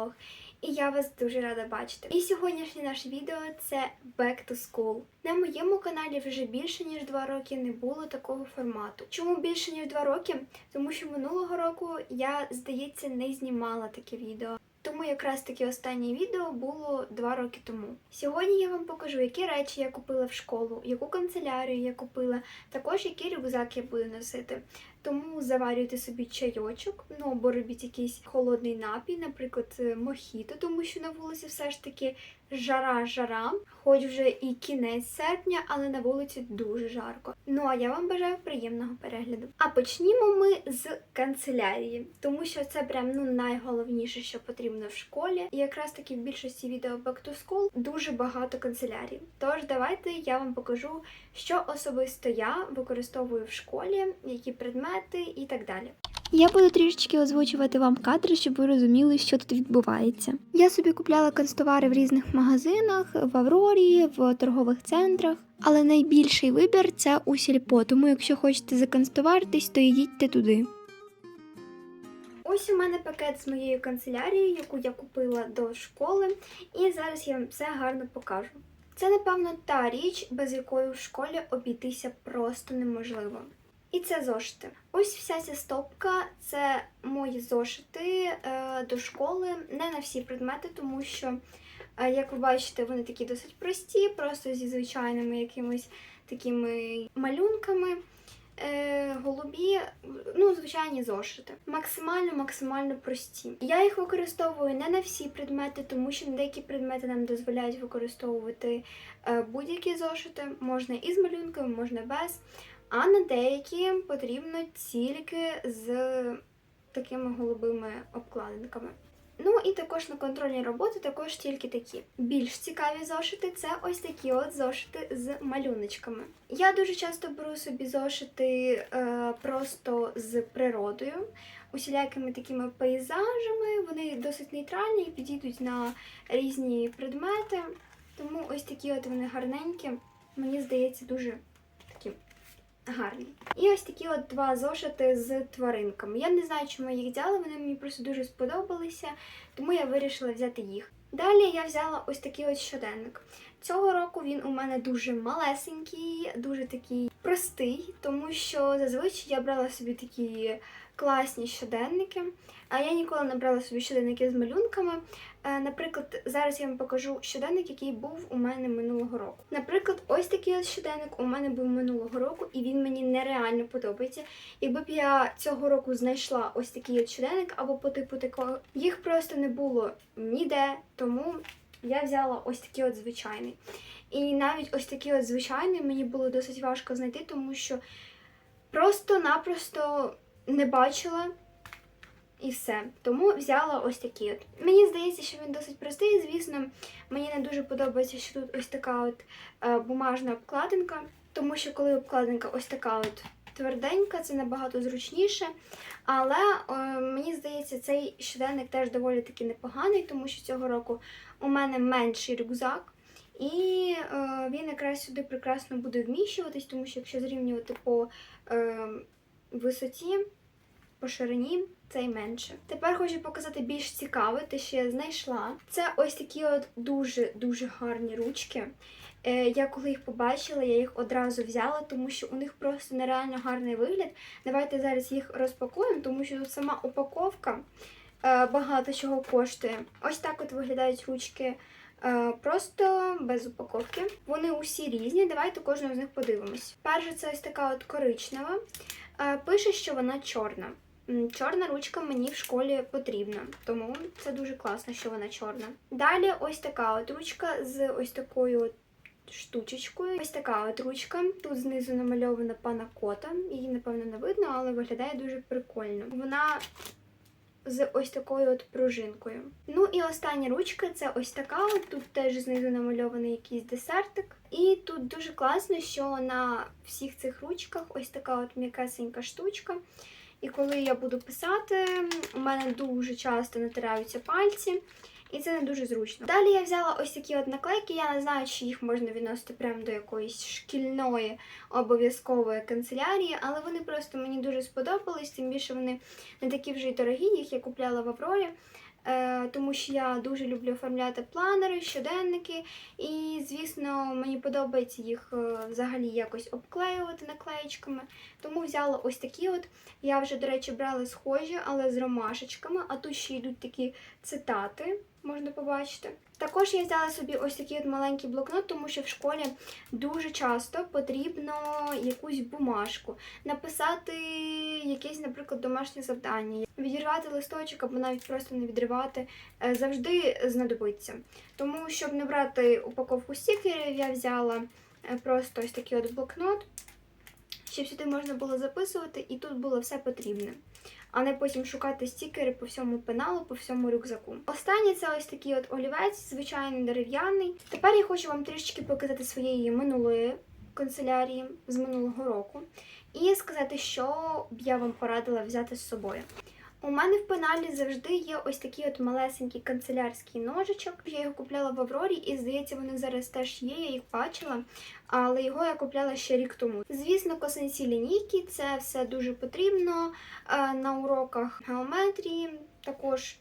Совлог. І я вас дуже рада бачити. І сьогоднішнє наше відео це Back to School. На моєму каналі вже більше ніж два роки не було такого формату. Чому більше ніж два роки? Тому що минулого року я, здається, не знімала таке відео. Тому якраз таки останнє відео було два роки тому. Сьогодні я вам покажу, які речі я купила в школу, яку канцелярію я купила, також який рюкзак я буду носити. Тому заварюйте собі чайочок, ну або робіть якийсь холодний напій, наприклад, е, мохіто, тому що на вулиці все ж таки жара-жара, хоч вже і кінець серпня, але на вулиці дуже жарко. Ну а я вам бажаю приємного перегляду. А почнімо ми з канцелярії, тому що це прям ну найголовніше, що потрібно в школі. І якраз таки в більшості відео Back to School дуже багато канцелярій. Тож давайте я вам покажу, що особисто я використовую в школі, які предмети і так далі. Я буду трішечки озвучувати вам кадри, щоб ви розуміли, що тут відбувається. Я собі купляла канцтовари в різних магазинах, в Аврорі, в торгових центрах. Але найбільший вибір це у сільпо. Тому, якщо хочете заканцтоваритись, то їдьте туди. Ось у мене пакет з моєю канцелярією, яку я купила до школи, і зараз я вам все гарно покажу. Це, напевно, та річ, без якої в школі обійтися просто неможливо. І це зошити. Ось вся ця стопка це мої зошити е, до школи, не на всі предмети, тому що, е, як ви бачите, вони такі досить прості, просто зі звичайними якимись такими малюнками. Е, голубі, ну, звичайні зошити. Максимально, максимально прості. Я їх використовую не на всі предмети, тому що деякі предмети нам дозволяють використовувати будь-які зошити. Можна і з малюнками, можна без. А на деякі потрібно тільки з такими голубими обкладинками. Ну і також на контрольні роботи також тільки такі. Більш цікаві зошити це ось такі от зошити з малюночками. Я дуже часто беру собі зошити е, просто з природою, усілякими такими пейзажами. Вони досить нейтральні і підійдуть на різні предмети. Тому ось такі от вони гарненькі. Мені здається, дуже гарні. І ось такі от два зошити з тваринками. Я не знаю, чому я їх взяла, вони мені просто дуже сподобалися, тому я вирішила взяти їх. Далі я взяла ось такий от щоденник. Цього року він у мене дуже малесенький, дуже такий простий, тому що зазвичай я брала собі такі класні щоденники. А я ніколи не брала собі щоденники з малюнками. Е, Наприклад, зараз я вам покажу щоденник, який був у мене минулого року. Наприклад, ось такий щоденник у мене був минулого року, і він мені нереально подобається. Якби б я цього року знайшла ось такий щоденник або по типу такого, їх просто не було ніде, тому я взяла ось такий от звичайний. І навіть ось такий от звичайний мені було досить важко знайти, тому що просто-напросто не бачила. І все. Тому взяла ось такий от. Мені здається, що він досить простий. Звісно, мені не дуже подобається, що тут ось така от е, бумажна обкладинка, тому що коли обкладинка ось така от тверденька, це набагато зручніше. Але е, мені здається, цей щоденник теж доволі таки непоганий, тому що цього року у мене менший рюкзак. І е, він якраз сюди прекрасно буде вміщуватись, тому що якщо зрівнювати по е, висоті, по ширині, цей менше. Тепер хочу показати більш цікаве, те, що я знайшла. Це ось такі от дуже-дуже гарні ручки. Е, Я коли їх побачила, я їх одразу взяла, тому що у них просто нереально гарний вигляд. Давайте зараз їх розпакуємо, тому що тут сама упаковка е, багато чого коштує. Ось так от виглядають ручки. Е, Просто без упаковки. Вони усі різні. Давайте кожного з них подивимось. Перша це ось така от коричнева. Е, Пише, що вона чорна. Чорна ручка мені в школі потрібна, тому це дуже класно, що вона чорна. Далі ось така от ручка з ось такою от штучечкою. Ось така от ручка. Тут знизу намальована пана кота. Її, напевно, не видно, але виглядає дуже прикольно. Вона з ось такою от пружинкою. Ну і остання ручка це ось така. Тут теж знизу намальований якийсь десертик. І тут дуже класно, що на всіх цих ручках ось така от м'якесенька штучка. І коли я буду писати, у мене дуже часто натираються пальці. І це не дуже зручно. Далі я взяла ось такі от наклейки. Я не знаю, чи їх можна відносити прямо до якоїсь шкільної обов'язкової канцелярії, але вони просто мені дуже сподобались, тим більше вони не такі вже й дорогі, їх я купляла в Аврорі. Е, тому що я дуже люблю оформляти планери, щоденники, і, звісно, мені подобається їх е, взагалі якось обклеювати наклеєчками. Тому взяла ось такі от. Я вже, до речі, брала схожі, але з ромашечками, а тут ще йдуть такі цитати, можна побачити. Також я взяла собі ось такий от маленький блокнот, тому що в школі дуже часто потрібно якусь бумажку, написати якесь, наприклад, домашнє завдання, відірвати листочок або навіть просто не відривати, е, завжди знадобиться. Тому, щоб не брати упаковку стікерів, я взяла е, просто ось такий от блокнот, щоб сюди можна було записувати, і тут було все потрібне. А не потім шукати стікери по всьому пеналу, по всьому рюкзаку. Останнє це ось такий от олівець, звичайний дерев'яний. Тепер я хочу вам трішечки показати своєї минулої канцелярії з минулого року і сказати, що б я вам порадила взяти з собою. У мене в пеналі завжди є ось такий от малесенький канцелярський ножичок. Я його купляла в Аврорі, і здається, вони зараз теж є, я їх бачила, але його я купляла ще рік тому. Звісно, косинці лінійки це все дуже потрібно е, на уроках геометрії, також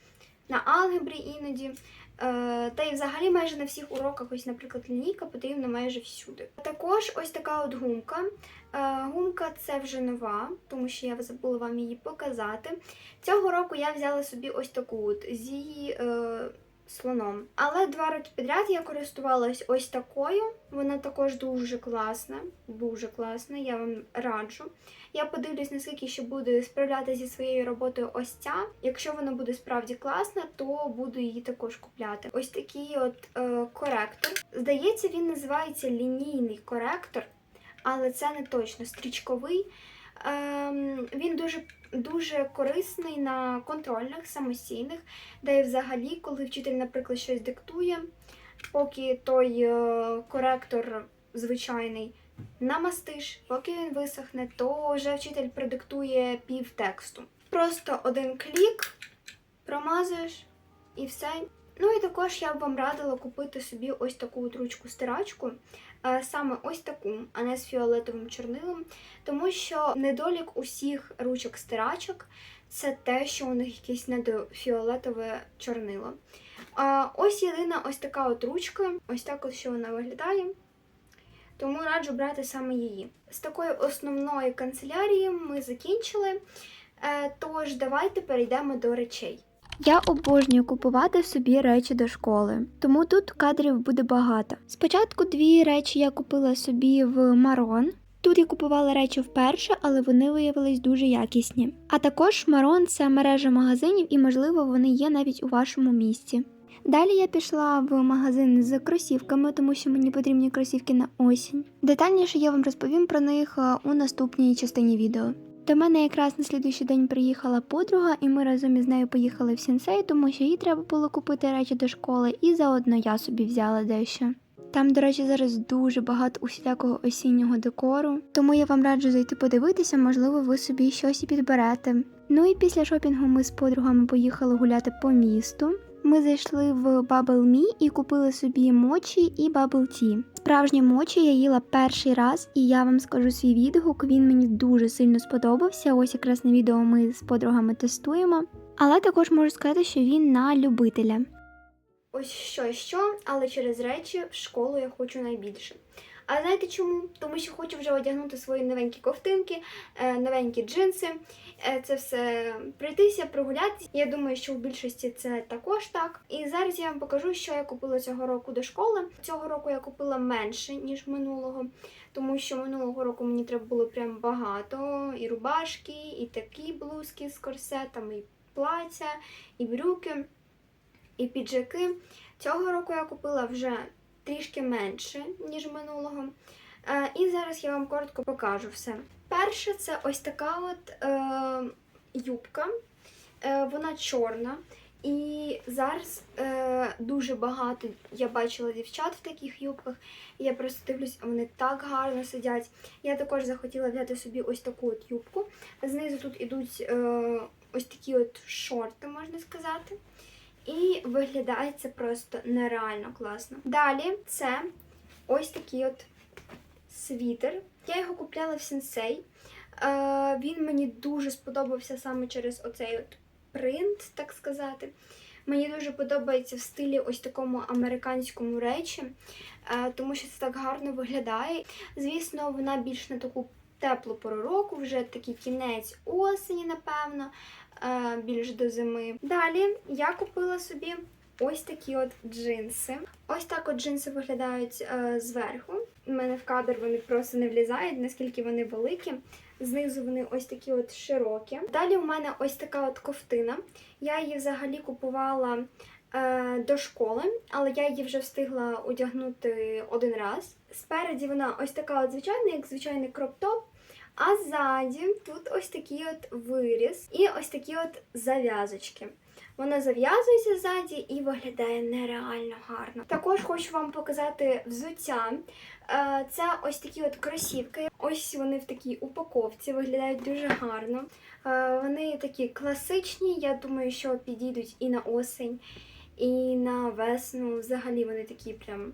на алгебрі іноді. Е, Та й взагалі майже на всіх уроках, ось, наприклад, лінійка потрібна майже всюди. Також ось така от гумка. Е, Гумка це вже нова, тому що я забула вам її показати. Цього року я взяла собі ось таку от зі е, слоном. Але два роки підряд я користувалась ось такою. Вона також дуже класна, дуже класна, я вам раджу. Я подивлюсь, наскільки ще буде справлятися зі своєю роботою ось ця. Якщо вона буде справді класна, то буду її також купляти. Ось такий от е, коректор. Здається, він називається лінійний коректор, але це не точно стрічковий. Ем, він дуже дуже корисний на контрольних, самостійних, де і взагалі, коли вчитель, наприклад, щось диктує, поки той е, коректор звичайний намастиш, поки він висохне, то вже вчитель продиктує пів тексту. Просто один клік, промазуєш і все. Ну і також я б вам радила купити собі ось таку ручку-стирачку, саме ось таку, а не з фіолетовим чорнилом, тому що недолік усіх ручок-стирачок це те, що у них якесь недофіолетове чорнило. Ось єдина ось така от ручка, ось так от що вона виглядає. Тому раджу брати саме її. З такої основної канцелярії ми закінчили. Е, Тож давайте перейдемо до речей. Я обожнюю купувати собі речі до школи, тому тут кадрів буде багато. Спочатку дві речі я купила собі в Марон. Тут я купувала речі вперше, але вони виявились дуже якісні. А також Марон це мережа магазинів, і, можливо, вони є навіть у вашому місті. Далі я пішла в магазин з кросівками, тому що мені потрібні кросівки на осінь. Детальніше я вам розповім про них е, у наступній частині відео. До мене якраз на слідуючий день приїхала подруга, і ми разом із нею поїхали в сінсей, тому що їй треба було купити речі до школи, і заодно я собі взяла дещо. Там, до речі, зараз дуже багато усілякого осіннього декору, тому я вам раджу зайти подивитися, можливо, ви собі щось і підберете. Ну і після шопінгу ми з подругами поїхали гуляти по місту. Ми зайшли в Bubble Me і купили собі мочі і Bubble Tea. Справжні мочі я їла перший раз, і я вам скажу свій відгук. Він мені дуже сильно сподобався. Ось якраз на відео ми з подругами тестуємо. Але також можу сказати, що він на любителя. Ось що, що, але через речі в школу я хочу найбільше. А знаєте чому? Тому що хочу вже одягнути свої новенькі ковтинки, е, новенькі джинси. Е, Це все пройтися, прогулятися. Я думаю, що в більшості це також так. І зараз я вам покажу, що я купила цього року до школи. Цього року я купила менше, ніж минулого, тому що минулого року мені треба було прям багато. І рубашки, і такі блузки з корсетами, і плаття, і брюки, і піджаки. Цього року я купила вже трішки менше, ніж минулого. Е, і зараз я вам коротко покажу все. Перше, це ось така от е, юбка. Е, вона чорна. І зараз е, дуже багато я бачила дівчат в таких юбках. І я просто дивлюсь, вони так гарно сидять. Я також захотіла взяти собі ось таку от юбку. Знизу тут ідуть е, ось такі от шорти, можна сказати. І виглядає це просто нереально класно. Далі це ось такий от світер. Я його купляла в сенсей. Е, він мені дуже сподобався саме через оцей от принт, так сказати. Мені дуже подобається в стилі ось такому американському речі, е, тому що це так гарно виглядає. Звісно, вона більш на таку теплу пору року, вже такий кінець осені, напевно, більш до зими. Далі я купила собі ось такі от джинси. Ось так от джинси виглядають е, зверху. У мене в кадр вони просто не влізають, наскільки вони великі. Знизу вони ось такі от широкі. Далі у мене ось така от ковтина. Я її взагалі купувала е, до школи, але я її вже встигла одягнути один раз. Спереді вона ось така от звичайна, як звичайний кроп-топ. А ззаді тут ось такий от виріз і ось такі от зав'язочки. Вона зав'язується ззаді і виглядає нереально гарно. Також хочу вам показати взуття. Е, Це ось такі от кросівки. Ось вони в такій упаковці виглядають дуже гарно. Е, Вони такі класичні. Я думаю, що підійдуть і на осень, і на весну. Взагалі вони такі прям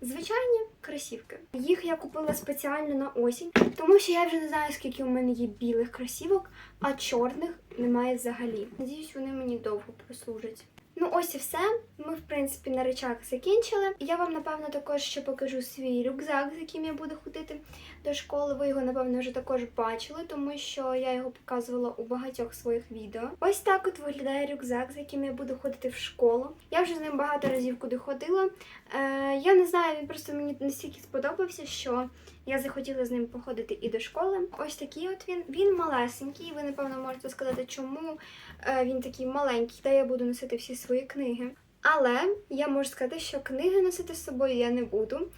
звичайні кросівки. Їх я купила спеціально на осінь, тому що я вже не знаю, скільки у мене є білих кросівок, а чорних немає взагалі. Надіюсь, вони мені довго прослужать. Ну, ось і все. Ми, в принципі, на речах закінчили. Я вам, напевно, також ще покажу свій рюкзак, з яким я буду ходити до школи. Ви його, напевно, вже також бачили, тому що я його показувала у багатьох своїх відео. Ось так от виглядає рюкзак, з яким я буду ходити в школу. Я вже з ним багато разів куди ходила. Е, я не знаю, він просто мені настільки сподобався, що я захотіла з ним походити і до школи. Ось такий от він. Він малесенький. Ви, напевно, можете сказати, чому е, він такий маленький, де я буду носити всі свої книги. Але я можу сказати, що книги носити з собою я не буду.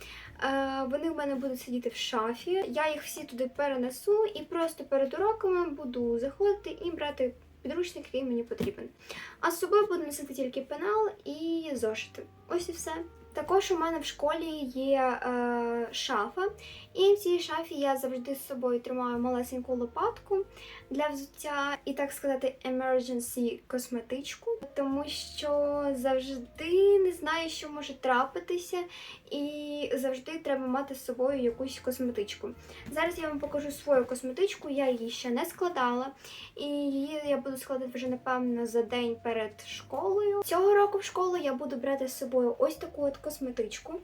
Е, Вони в мене будуть сидіти в шафі. Я їх всі туди перенесу і просто перед уроками буду заходити і брати підручник, який мені потрібен. А з собою буду носити тільки пенал і зошити. Ось і все. Також у мене в школі є е, шафа, і в цій шафі я завжди з собою тримаю малесеньку лопатку для взуття і, так сказати, emergency косметичку, тому що завжди не знаю, що може трапитися, і завжди треба мати з собою якусь косметичку. Зараз я вам покажу свою косметичку, я її ще не складала, і її я буду складати вже напевно за день перед школою. Цього року в школу я буду брати з собою ось таку от косметичку.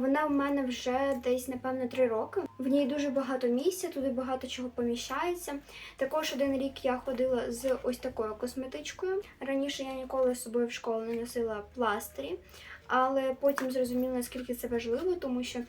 Вона в мене вже десь, напевно, 3 роки. В ній дуже багато місця, туди багато чого поміщається. Також один рік я ходила з ось такою косметичкою. Раніше я ніколи з собою в школу не носила пластирі, але потім зрозуміла, наскільки це важливо, тому що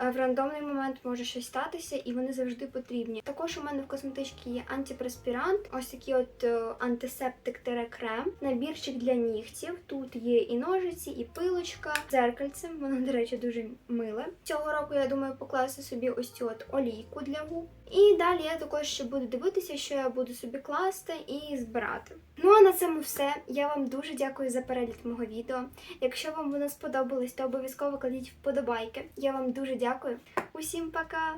в рандомний момент може щось статися, і вони завжди потрібні. Також у мене в косметичці є антипреспірант, ось такий от е, антисептик крем, набірчик для нігтів. Тут є і ножиці, і пилочка, дзеркальце. Воно, до речі, дуже миле. Цього року я думаю покласти собі ось цю от олійку для губ. І далі я також ще буду дивитися, що я буду собі класти і збирати. Ну а на цьому все. Я вам дуже дякую за перегляд мого відео. Якщо вам воно сподобалось, то обов'язково кладіть вподобайки. Я вам дуже дякую. Усім пока!